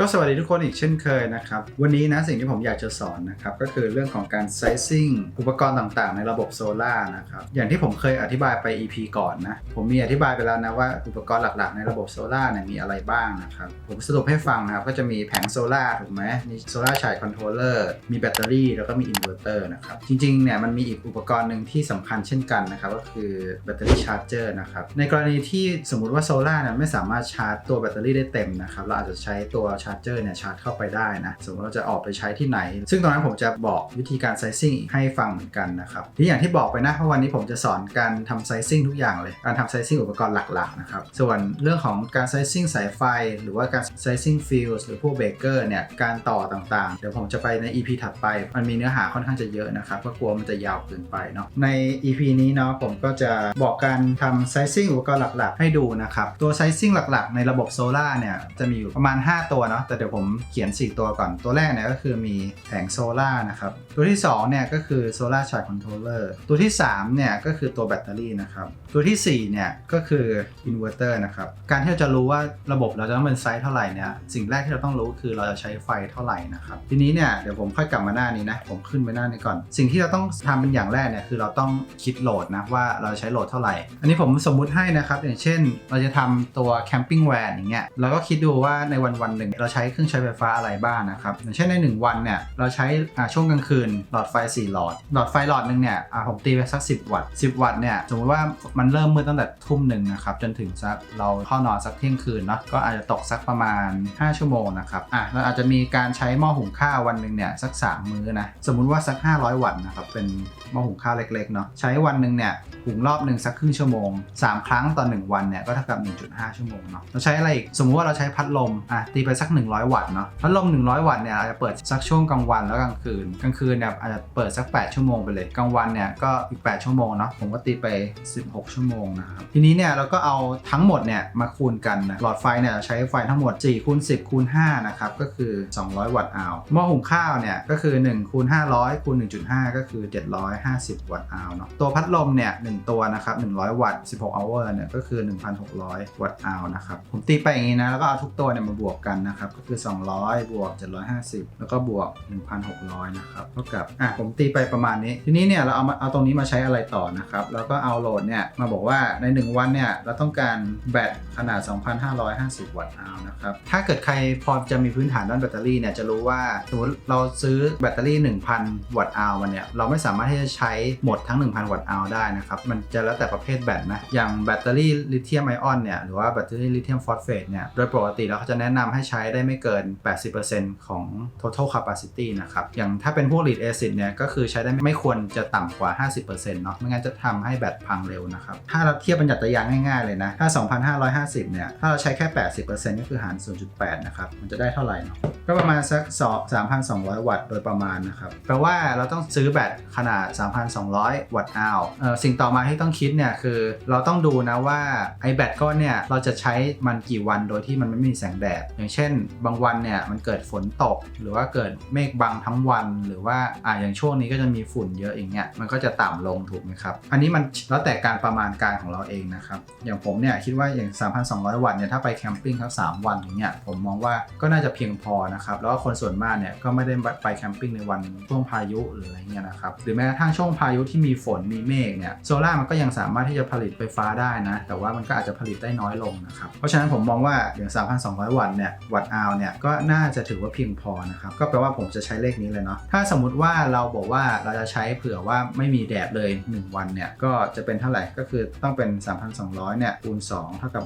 ก็สวัสดีทุกคนอีกเช่นเคยนะครับ วันนี้นะสิ่งที่ผมอยากจะสอนนะครับ ก็คือเรื่องของการ sizing อุปกรณ์ต่างๆ ในระบบโซล่านะครับ อย่างที่ผมเคยอธิบายไป EP ก่อนนะ ผมมีอธิบายไปแล้วนะว่าอุปกรณ์หลักๆ ในระบบโซล่าเนี่ยมีอะไรบ้างนะครับ ผมสรุปให้ฟังนะครับ ก็จะมีแผงโซล่าถูกไหมมีโซล่าร์ฉายคอนโทรลเลอร์มีแบตเตอรี่แล้วก็มีอินเวอร์เตอร์นะครับจริงๆเนี่ยมันมีอีกอุปกรณ์หนึ่งที่สำคัญเช่นกันนะครับก็คือแบตเตอรี่ชาร์จเจอร์นะครับในกรณีที่สมมุติว่าโซล่าเนี่ยไม่สามารถชาร์จตัวแบตเตอรี่ได้เต็มนะครับเราอาจจะใช้ตัวชาร์จเจอร์เนี่ยชาร์จเข้าไปได้นะ สมมติเราจะออกไปใช้ที่ไหน ซึ่งตรงนั้นผมจะบอกวิธีการไซซิ่งให้ฟังเหมือนกันนะครับที่อย่างที่บอกไปนะเพราะวันนี้ผมจะสอนการทำไซซิ่งทุกอย่างเลย การทำไซซิ่งอุปกรณ์หลักๆนะครับ ส่วนเรื่องของการไซซิ่งสายไฟ หรือว่าการไซซิ่งฟิลส์หรือพวกเบรกเกอร์เนี่ย การต่อต่างๆ เดี๋ยวผมจะไปใน EP ถัดไป มันมีเนื้อหาค่อนข้างจะเยอะนะครับ ก็กลัวมันจะยาวเกินไปเนาะ ใน EP นี้เนาะผมก็จะบอกการทำไซซิ่งอุปกรณ์หลักๆ ให้ดูนะครับ ตัวไซซิ่งหลักๆ ในระบบโซล่าเนี่ยจะมีอยู่ประมาณ 5 ตัวเนาะแต่เดี๋ยวผมเขียน 4 ตัวก่อน ตัวแรกเนี่ยก็คือมีแผงโซลาร์นะครับ ตัวที่2เนี่ยก็คือโซลาร์ชาร์จคอนโทรลเลอร์ตัวที่3เนี่ยก็คือตัวแบตเตอรี่นะครับ ตัวทีสี่4เนี่ยก็คืออินเวอร์เตอร์นะครับ การที่เราจะรู้ว่าระบบเราจะต้องเป็นไซส์เท่าไหร่เนี่ยสิ่งแรกที่เราต้องรู้คือเราจะใช้ไฟเท่าไหร่นะครับทีนี้เนี่ยเดี๋ยวผมค่อยกลับมาหน้านี้นะผมขึ้นไปหน้านี้ก่อน สิ่งที่เราต้องทำเป็นอย่างแรกเนี่ยคือเราต้องคิดโหลดนะว่าเราใช้โหลดเท่าไหร่ อันนี้ผมสมมุติให้นะครับอย่างเช่น เราจะทำตัวแคมปิ้งแวนอย่างเงี้ยเราก็คิดดูว่าในวันวันหนึ่งเราใช้เครื่องใช้ไฟฟ้าอะไรบ้างนะครับอย่างเช่นใน 1 วันเนี่ยเราใช้ช่วงกลางคืนหลอดไฟ 4 หลอด หลอดไฟหลอดหนึ่งเนี่ยผมตีไปสัก 10 วัตต์10 วัตต์เนี่ยสมมติว่ามันเริ่มมืดตั้งแต่ทุ่มหนึ่งนะครับจนถึงสักเราเข้านอนสักเที่ยงคืนเนาะก็อาจจะตกสักประมาณ 5 ชั่วโมงนะครับอะเราอาจจะมีการใช้หม้อหุงข้าววันหนึ่งเนี่ยสัก 3 มื้อนะสมมุติว่าสัก 500 วัตต์นะครับเป็นหม้อหุงข้าวเล็กๆเนาะใช้วันหนึ่งเนี่ยหุงรอบหนึ่งสักครึ่งชั่วโมง 3 ครั้งต่อ 1 วันเนี่ยก็เท่ากับ 1.5 ชั่วโมงเนาะเราใช้อะไรอีกสมมุติว่าเราใช้พัดลมอะตีไปสัก100 วัตต์เนาะพัดลม 100 วัตต์เนี่ยอาจจะเปิดสักช่วงกลางวันแล้วกลางคืน กลางคืนเนี่ยอาจจะเปิดสัก 8 ชั่วโมงไปเลย กลางวันเนี่ยก็อีก 8 ชั่วโมงเนาะ ผมก็ตีไป 16 ชั่วโมงนะครับ ทีนี้เนี่ยเราก็เอาทั้งหมดเนี่ยมาคูณกันนะ หลอดไฟเนี่ยใช้ไฟทั้งหมด4คูณ10คูณ5นะครับ ก็คือ 200 วัตต์อาวหม้อหุงข้าวเนี่ยก็คือ1คูณ500คูณ1.5 ก็คือ 750 วัตต์อาวเนาะ ตัวพัดลมเนี่ย1ตัวนะครับ100 วัตต์ 16 hour เนี่ยก็คือ 1,600 วัตต์อาวนะครับ ผมตีไปอย่างนี้นะ แล้วก็เอาทุกตัวเนี่ยมาบวกกันนะครับก็คือ 200 บวก 750 แล้วก็บวก 1,600 นะครับเท่ากับอะผมตีไปประมาณนี้ ทีนี้เนี่ยเราเอามาเอาตรงนี้มาใช้อะไรต่อนะครับแล้วก็เอาโหลดเนี่ยมาบอกว่าใน 1 วันเนี่ยเราต้องการแบตขนาด 2,550 วัตต์อาวนะครับถ้าเกิดใครพอจะมีพื้นฐานด้านแบตเตอรี่เนี่ยจะรู้ว่าสมมติเราซื้อแบตเตอรี่ 1,000 วัตต์อาวมาเนี่ยเราไม่สามารถที่จะใช้หมดทั้ง 1,000 วัตต์อาวได้นะครับมันจะแล้วแต่ประเภทแบตนะอย่างแบตเตอรี่ลิเธียมไอออนเนี่ยหรือว่าแบตเตอรี่ลิเธียมฟอสเฟตเนี่ยโดยปกติแล้วเขาจะแนะนำให้ใช้ได้ไม่เกิน 80%ของ total capacity นะครับ อย่างถ้าเป็นพวก lead acid เนี่ย ก็คือใช้ได้ไม่ควรจะต่ำกว่า 50%เนาะ ไม่งั้นจะทำให้แบตพังเร็วนะครับ ถ้าเราเทียบเป็นจัตยางง่ายๆ เลยนะ ถ้า 2,550 เนี่ย ถ้าเราใช้แค่ 80%ก็คือหาร 0.8 นะครับ มันจะได้เท่าไหร่เนาะ ก็ประมาณสัก 3,200 วัตต์โดยประมาณนะครับ แปลว่าเราต้องซื้อแบตขนาด 3,200 วัตต์อาวเออสิ่งต่อมาที่ต้องคิดเนี่ยคือเราต้องดูนะว่าไอแบตก้อนเนี่ยเราจะใช้มันกี่วันโดยที่มันไม่มีแสงแดด อย่างเช่นบางวันเนี่ยมันเกิดฝนตก หรือว่าเกิดเมฆบังทั้งวัน หรือว่าอ่าอย่างช่วงนี้ก็จะมีฝุ่นเยอะอย่างเงี้ยมันก็จะต่ำลงถูกไหมครับ อันนี้มันแล้วแต่การประมาณการของเราเองนะครับ อย่างผมเนี่ยคิดว่าอย่าง 3,200 วัตต์เนี่ยถ้าไปแคมปิ้งครับ3วันอย่างเงี้ยผมมองว่าก็น่าจะเพียงพอนะครับ แล้วก็คนส่วนมากเนี่ยก็ไม่ได้ไปแคมปิ้งในวันช่วงพายุหรืออะไรเงี้ยนะครับหรือแม้กระทั่งช่วงพายุที่มีฝนมีเมฆเนี่ยโซล่ามันก็ยังสามารถที่จะผลิตไฟฟ้าได้นะ แต่ว่ามันก็อาจจะผลิตได้น้อยลงนะครับ เพราะฉะนั้นผมมองว่าอย่าง 3,200 วัตต์เนี่ยวัตอาเนี่ยก็น่าจะถือว่าเพียงพอนะครับก็แปลว่าผมจะใช้เลขนี้เลยเนาะถ้าสมมุติว่าเราบอกว่าเราจะใช้เผื่อว่าไม่มีแดดเลย 1 วันเนี่ยก็จะเป็นเท่าไหร่ก็คือต้องเป็น 3,200เนี่ยคูณ2เท่ากับ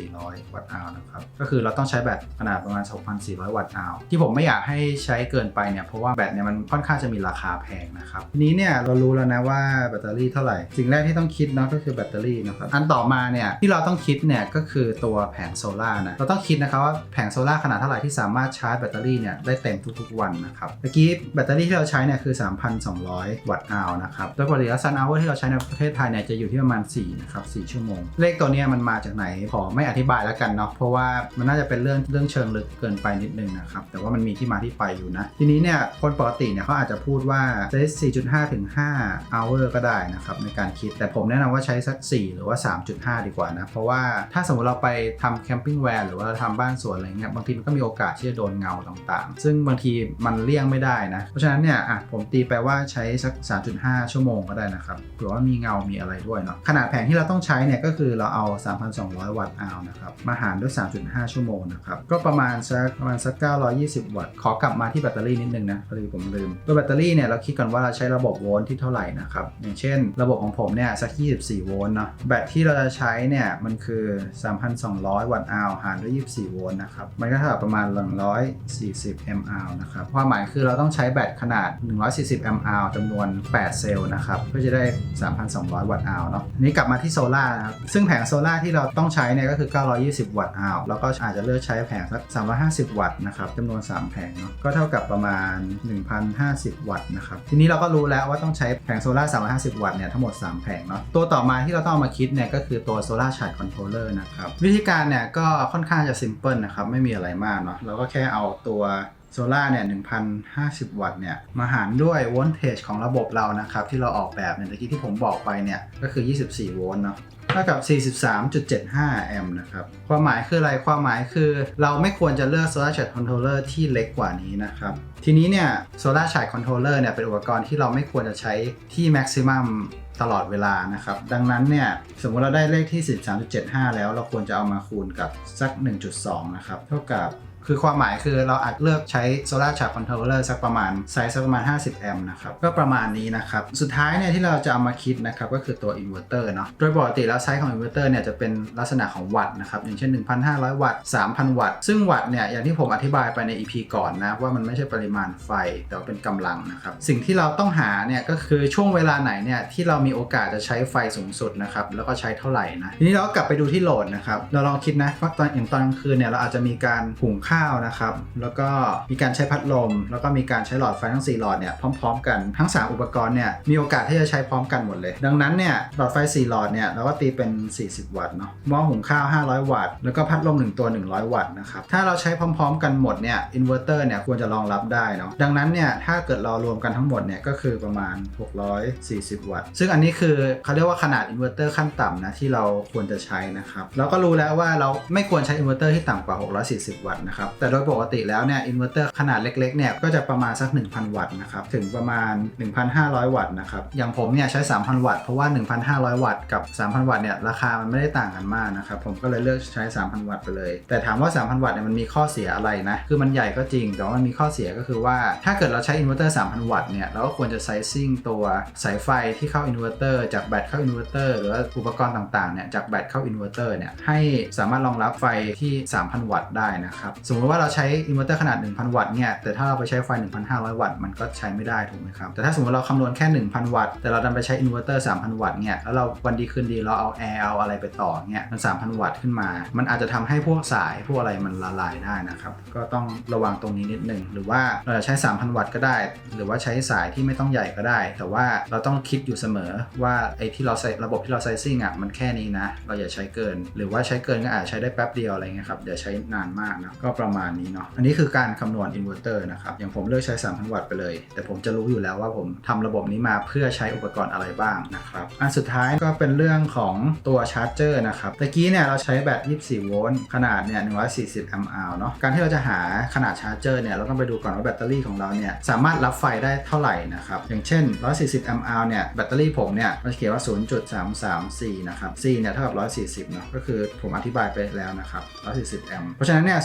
6,400 วัตต์อาวนะครับก็คือเราต้องใช้แบตขนาดประมาณ 6,400 วัตต์อาวที่ผมไม่อยากให้ใช้เกินไปเนี่ยเพราะว่าแบตเนี่ยมันค่อนข้างจะมีราคาแพงนะครับทีนี้เนี่ยเรารู้แล้วนะว่าแบตเตอรี่เท่าไหร่สิ่งแรกที่ต้องคิดเนาะก็คือแบตเตอรี่นะครับอันต่อมาเนี่ยที่เราต้องคิดเนี่ยก็คือตัวแผงโซล่าร์นะเราต้องคิดนะครับว่าแผงโซล่าร์ขนาดเท่าไหร่ที่สามารถชาร์จแบตเตอรี่เนี่ยได้เต็มทุกๆวันนะครับเมื่อกี้แบตเตอรี่ที่เราใช้เนี่ยคือ 3,200 วัตต์อาวนะครับโดยปกติแล้วซันอ hour ที่เราใช้ในประเทศไทยเนี่ยจะอยู่ที่ประมาณ4นะครับ4ชั่วโมง เลขตัวนี้มันมาจากไหนขอไม่อธิบายแล้วกันเนาะเพราะว่ามันน่าจะเป็นเรื่องเรื่องเชิงลึกเกินไปนิดนึงนะครับแต่ว่ามันมีที่มาที่ไปอยู่นะทีนี้เนี่ยคนปกติเนี่ยเขาอาจจะพูดว่าใช้ 4.5 ถึง 5 hour ก็ได้นะครับในการคิดแต่ผมแนะนำว่าใช้สัก 4 หรือว่า 3.5 ดีกว่านะเพราะว่าถ้าสมมติเราไปทำแคมปิ้งแวร์หรือว่าเราทำบ้านสวนอะไรเงี้ยบางทีทีมันก็มีโอกาสที่จะโดนเงาต่างๆ ซึ่งบางทีมันเลี่ยงไม่ได้นะ เพราะฉะนั้นเนี่ยอะผมตีไปว่าใช้สัก 3.5 ชั่วโมงก็ได้นะครับเผื่อว่ามีเงา มีอะไรด้วยเนาะ ขนาดแผงที่เราต้องใช้เนี่ยก็คือเราเอา 3,200 วัตต์เอานะครับ มาหารด้วย 3.5 ชั่วโมงนะครับ ก็ประมาณสักประมาณสัก 920 วัตต์ ขอกลับมาที่แบตเตอรี่นิดนึงนะพอดีผมลืมตัวแบตเตอรี่เนี่ยเราคิดก่อนว่าเราใช้ระบบโวลต์ที่เท่าไหร่นะครับ อย่างเช่น ระบบของผมเนี่ยสัก 24 โวลต์เนาะ แบตที่เราจะใช้เนี่ยมันคือ 3,200 วัตต์อาหารด้วย 24 โวลต์นะครับ มันก็เท่ากับประมาณ 140 mAh นะครับความหมายคือเราต้องใช้แบตขนาด 140 mAh จำนวน 8 เซลล์นะครับเพื่อจะได้ 3,200 วัตต์อาวเนาะนี้กลับมาที่โซล่านะครับซึ่งแผงโซล่าที่เราต้องใช้เนี่ยก็คือ 920 วัตต์อาวแล้วก็อาจจะเลือกใช้แผงสัก 350 วัตต์นะครับจำนวน 3 แผงเนาะก็เท่ากับประมาณ 1,050 วัตต์นะครับทีนี้เราก็รู้แล้วว่าต้องใช้แผงโซล่า 350 วัตต์เนี่ยทั้งหมด 3 แผงเนาะตัวต่อมาที่เราต้องเอามาคิดเนี่ยก็คือตัวโซล่าชาร์จคอนโทรลเลอร์นะครับวิธีการเนี่ยก็ค่อนข้างจะซิมเพิลนะครับไม่มีอะไรอะไรมากเนาะเราก็แค่เอาตัว โซล่าเนี่ย1,050 วัตต์เนี่ย มาหารด้วยโวลต์เทจของระบบเรานะครับ ที่เราออกแบบเนี่ยตะกี้ที่ผมบอกไปเนี่ย ก็คือ 24 โวลต์เนาะเท่ากับ 43.75 แอมป์นะครับ ความหมายคืออะไร ความหมายคือเราไม่ควรจะเลือก Solar Charge Controller ที่เล็กกว่านี้นะครับ ทีนี้เนี่ย Solar Charge Controller เนี่ยเป็นอุปกรณ์ที่เราไม่ควรจะใช้ที่ maximum ตลอดเวลานะครับ ดังนั้นเนี่ย สมมติเราได้เลขที่ 13.75 แล้ว เราควรจะเอามาคูณกับสัก 1.2 นะครับ เท่ากับ คือความหมายคือเราอาจเลือกใช้ Solar Charge Controller สักประมาณไซส์สักประมาณ 50 แอมป์นะครับ ก็ประมาณนี้นะครับ สุดท้ายเนี่ยที่เราจะเอามาคิดนะครับก็คือตัวอินเวอร์เตอร์เนาะ โดยปกติแล้วไซส์ของอินเวอร์เตอร์เนี่ยจะเป็นลักษณะของวัตต์นะครับ อย่างเช่น 1,500 วัตต์ 3,000 วัตต์ ซึ่งวัตต์เนี่ยอย่างที่ผมอธิบายไปใน EP ก่อนนะว่ามันไม่ใช่ปริมาณไฟแต่ว่าเป็นกำลังนะครับ สิ่งที่เราต้องหาเนี่ยก็คือช่วงเวลาไหนเนี่ยที่เรามีโอกาสจะใช้ไฟสูงสุดนะครับแล้วก็ใช้เท่าไหร่นะทีนี้เรากลับไปดูที่โหลดนะครับเราลองคิดนะว่าตอนอย่างตอนกลางคืนเนี่ยเราอาจจะมีการหุงข้าวนะครับ แล้วก็มีการใช้พัดลม แล้วก็มีการใช้หลอดไฟทั้ง 4 หลอดเนี่ยพร้อมๆ กันทั้ง 3 อุปกรณ์เนี่ยมีโอกาสที่จะใช้พร้อมกันหมดเลย ดังนั้นเนี่ยหลอดไฟ 4 หลอดเนี่ยเราก็ตีเป็น 40 วัตต์เนาะหม้อหุงข้าว 500 วัตต์ แล้วก็พัดลม 1 ตัว 100 วัตต์นะครับถ้าเราใช้พร้อม ๆ กันหมดเนี่ยอินเวอร์เตอร์เนี่ยควรจะรองรับได้เนาะดังนั้นเนี่ยถ้าเกิดเรารวมกันทั้งหมดเนี่ยก็คือประมาณ 640 วัตต์ ซึ่งอันนี้คือเขาเรียกว่าขนาดอินเวอร์เตอร์ขั้นต่ำนะที่เราควรจะใช้นะครับเราก็รู้แล้วว่าเราไม่ควรใช้อินเวอร์เตอร์ที่ต่ำกว่า 640 วัตต์นะครับแต่โดยปกติแล้วเนี่ยอินเวอร์เตอร์ขนาดเล็กๆเนี่ยก็จะประมาณสัก 1,000 วัตต์นะครับถึงประมาณ 1,500 วัตต์นะครับอย่างผมเนี่ยใช้ 3,000 วัตต์เพราะว่า 1,500 วัตต์กับ 3,000 วัตต์เนี่ยราคามันไม่ได้ต่างกันมากนะครับผมก็เลยเลือกใช้ 3,000 วัตต์ไปเลย แต่ถามว่า 3,000 วัตต์เนี่ยมันมีข้อเสียอะไรนะคือมันใหญ่ก็จริง แต่ว่ามันมีข้อเสียก็คือว่าถ้าเกิดเราใช้อินเวอร์เตอร์ 3,000 วัตต์เนี่ยเราก็ควรจะไซซิ่งตัวสายไฟที่เข้าอินเวอร์เตอร์จากแบตเข้าอินเวอร์เตอร์หรือว่าอุปกรณ์ต่างๆเนี่ยจากแบตเข้าอินเวอร์เตอร์เนี่ยให้สามารถรองรับไฟที่ 3,000 วัตต์ได้นะครับสมมติว่าเราใช้อินเวอร์เตอร์ขนาด 1,000 วัตต์เนี่ย แต่ถ้าเราไปใช้ไฟ 1,500 วัตต์ มันก็ใช้ไม่ได้ถูกไหมครับ แต่ถ้าสมมติเราคำนวณแค่ 1,000 วัตต์ แต่เราดันไปใช้อินเวอร์เตอร์ 3,000 วัตต์เนี่ย แล้วเราวันดีคืนดีเราเอาแอร์เอาอะไรไปต่อเนี่ยมัน 3,000 วัตต์ขึ้นมา มันอาจจะทำให้พวกสายพวกอะไรมันละลายได้นะครับ ก็ต้องระวังตรงนี้นิดนึง หรือว่าเราจะใช้ 3,000 วัตต์ก็ได้ หรือว่าใช้สายที่ไม่ต้องใหญ่ก็ได้ แต่ว่าเราต้องคิดอยู่เสมอว่าไอ้ที่เราใส่ระบบที่เราไซซิ่งอะมันแค่นี้นะ เราอย่าใช้เกิน หรือว่าใช้เกินก็อาจใช้ได้แป๊บเดียวอะไรเงี้ยครับอย่าใช้นานมากนะก็ประประมาณนี้เนาะอันนี้คือการคำนวณอินเวอร์เตอร์นะครับอย่างผมเลือกใช้ 3,000 วัตต์ไปเลย แต่ผมจะรู้อยู่แล้วว่าผมทำระบบนี้มาเพื่อใช้อุปกรณ์อะไรบ้างนะครับอันสุดท้ายก็เป็นเรื่องของตัวชาร์จเจอร์นะครับตะกี้เนี่ยเราใช้แบต 24 โวลต์ขนาดเนี่ย 140 แอมป์อเนาะการที่เราจะหาขนาดชาร์จเจอร์เนี่ยเราต้องไปดูก่อนว่าแบตเตอรี่ของเราเนี่ยสามารถรับไฟได้เท่าไหร่นะครับอย่างเช่น 140 แอมป์อเนี่ยแบตเตอรี่ผมเนี่ยมันเขียนว่า 0.334 นะครับ C เนี่ยเท่ากับ 140 เนาะก็คือผมอธิบายไปแล้วนะครับ 140 แอมป์เพราะฉะนั้นเนี่ย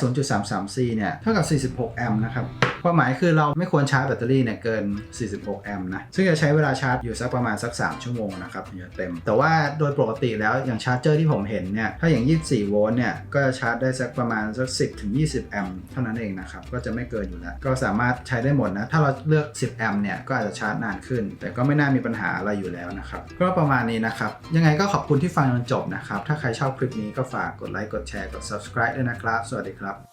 3 3 c เนี่ยเท่ากับ 46 แอมป์นะครับความหมายคือเราไม่ควรชาร์จแบตเตอรี่เนี่ยเกิน 46 แอมป์นะ ซึ่งจะใช้เวลาชาร์จอยู่สักประมาณสัก 3 ชั่วโมงนะครับถึงจะเต็ม แต่ว่าโดยปกติแล้วอย่างชาร์จเจอร์ที่ผมเห็นเนี่ย ถ้าอย่าง 24 โวลต์เนี่ย ก็จะชาร์จได้สักประมาณสัก 10 ถึง 20 แอมป์เท่านั้นเองนะครับ ก็จะไม่เกินอยู่แล้ว ก็สามารถใช้ได้หมดนะ ถ้าเราเลือก 10 แอมป์เนี่ย ก็อาจจะชาร์จนานขึ้น แต่ก็ไม่น่ามีปัญหาอะไรอยู่แล้วนะครับ ก็ประมาณนี้นะครับ ยังไงก็ขอบคุณที่ฟังจนจบนะครับ ถ้าใครชอบคลิปนี้ก็ฝากกดไลค์ กดแชร์ กด subscribe ด้วยนะครับ สวัสดีครับ